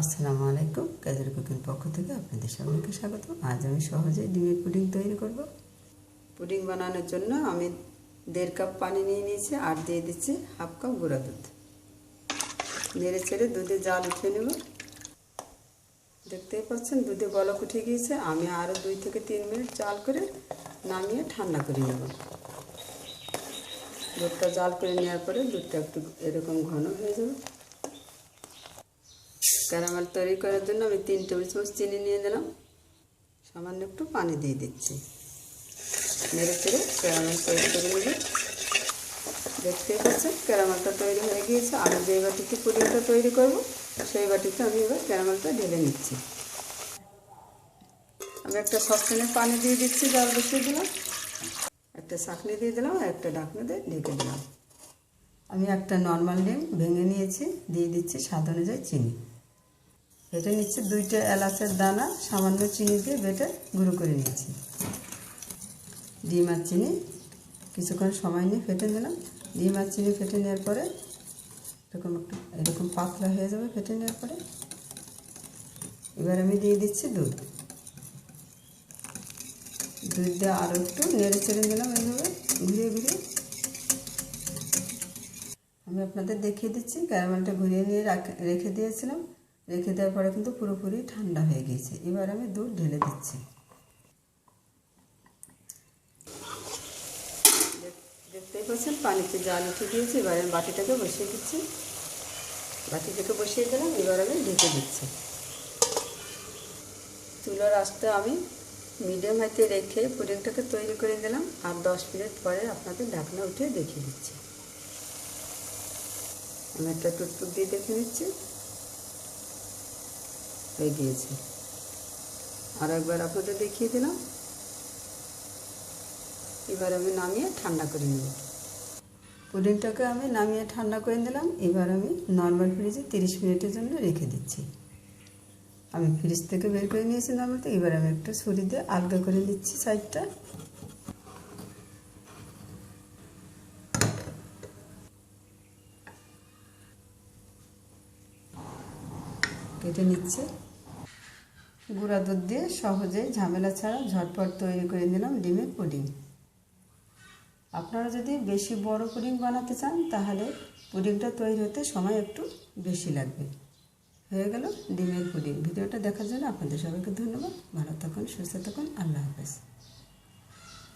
আসসালামু আলাইকুম, কাজের কুকিং পক্ষ থেকে আপনাদের সবাইকে স্বাগত। আজ আমি সহজে ডিমের পুডিং তৈরি করব। পুডিং বানানোর জন্য আমি দেড় কাপ পানি নিয়ে নিয়েছি আর দিয়ে দিচ্ছি হাফ কাপ গুঁড়া দুধ। নেড়ে ছেড়ে দুধে জাল উঠে নেব। দেখতেই পাচ্ছেন দুধে বলক উঠে গিয়েছে। আমি আরও দুই থেকে তিন মিনিট জাল করে নামিয়ে ঠান্ডা করে নেব। দুধটা জাল করে নেওয়ার পরে দুধটা একটু এরকম ঘন হয়ে যাবে। ক্যারামেল তৈরি করার জন্য আমি তিন টেবিল চামচ চিনি নিয়ে নিলাম। সামান্য একটু পানি দিয়ে দিচ্ছি। নেড়ে চেড়ে ক্যারামেল তৈরি করে নেবে। দেখতেই পাচ্ছেন ক্যারামেলটা তৈরি হয়ে গিয়েছে। আমি যে বাটিতে পুডিংটা তৈরি করব, সেই বাটিতে আমি এবার ক্যারামেলটা ঢেলে নিচ্ছি। আমি একটা সসপ্যানে পানি দিয়ে দিচ্ছি, জল বসিয়ে দিলাম। একটা চাকনি দিয়ে দিলাম আর একটা ঢাকনা দিয়ে ঢেকে দিলাম। আমি একটা নর্মাল ডিম ভেঙে নিয়েছি, দিয়ে দিচ্ছি স্বাদ অনুযায়ী চিনি। বেটে নিচ্ছি দুইটা এলাচের দানা, সামান্য চিনি দিয়ে বেটে গুঁড়ো করে নিয়েছি। ডিম আর চিনি, কিছুক্ষণ সময় নিয়ে ফেটে নিলাম। ডিম আর চিনি ফেটে নেওয়ার পরে, এরকম একটু, এরকম পাতলা হয়ে যাবে ফেটে নেওয়ার পরে, এবার আমি দিয়ে দিচ্ছি দুধ। দুধ দিয়ে আরও একটু নেড়ে চেড়ে দিলাম এইভাবে, ঘুরিয়ে ঘুরিয়ে। আমি আপনাদের দেখিয়ে দিচ্ছি, ক্যারামেলটা ঘুরিয়ে নিয়ে রেখে দিয়েছিলাম। রেখে দেওয়ার পরে কিন্তু পুরোপুরি ঠান্ডা হয়ে গিয়েছে। এবার আমি দুধ ঢেলে দিচ্ছি। দেখতেই পাচ্ছেন, পানিতে জাল উঠে দিয়েছি। এবার আমি বাটিটাকে বসিয়ে দিচ্ছি। বাটিটাকে বসিয়ে দিলাম, এবার আমি ঢেকে দিচ্ছি। চুলার আঁচটা আমি মিডিয়াম হাইতে রেখে পুডিংটাকে তৈরি করে দিলাম আর দশ মিনিট পরে আপনাদের ঢাকনা উঠে দেখিয়ে দিচ্ছি। আমি একটা টুকটুক দিয়ে দেখে নিচ্ছি। হয়ে গিয়েছে। আর একবার আপনাদের দেখিয়ে দিলাম। এবার আমি নামিয়ে ঠান্ডা করে নেব। পুডিংটাকে আমি নামিয়ে ঠান্ডা করে দিলাম এবার আমি নর্মাল ফ্রিজে তিরিশ মিনিটের জন্য রেখে দিচ্ছি। আমি ফ্রিজ থেকে বের করে নিয়েছি নর্মাল তো এবার আমি একটু ছুরি দিয়ে আলগা করে নিচ্ছি সাইডটা কেটে নিচ্ছে। গুঁড়া দুধ দিয়ে সহজে ঝামেলা ছাড়া ঝটপট তৈরি করে নিলাম ডিমের পুডিং। আপনারা যদি বেশি বড় পুডিং বানাতে চান, তাহলে পুডিংটা তৈরি হতে সময় একটু বেশি লাগবে। হয়ে গেল ডিমের পুডিং। ভিডিওটা দেখার জন্য আপনাদের সবাইকে ধন্যবাদ। ভালো থাকুন, সুস্থ থাকুন। আল্লাহ হাফেজ।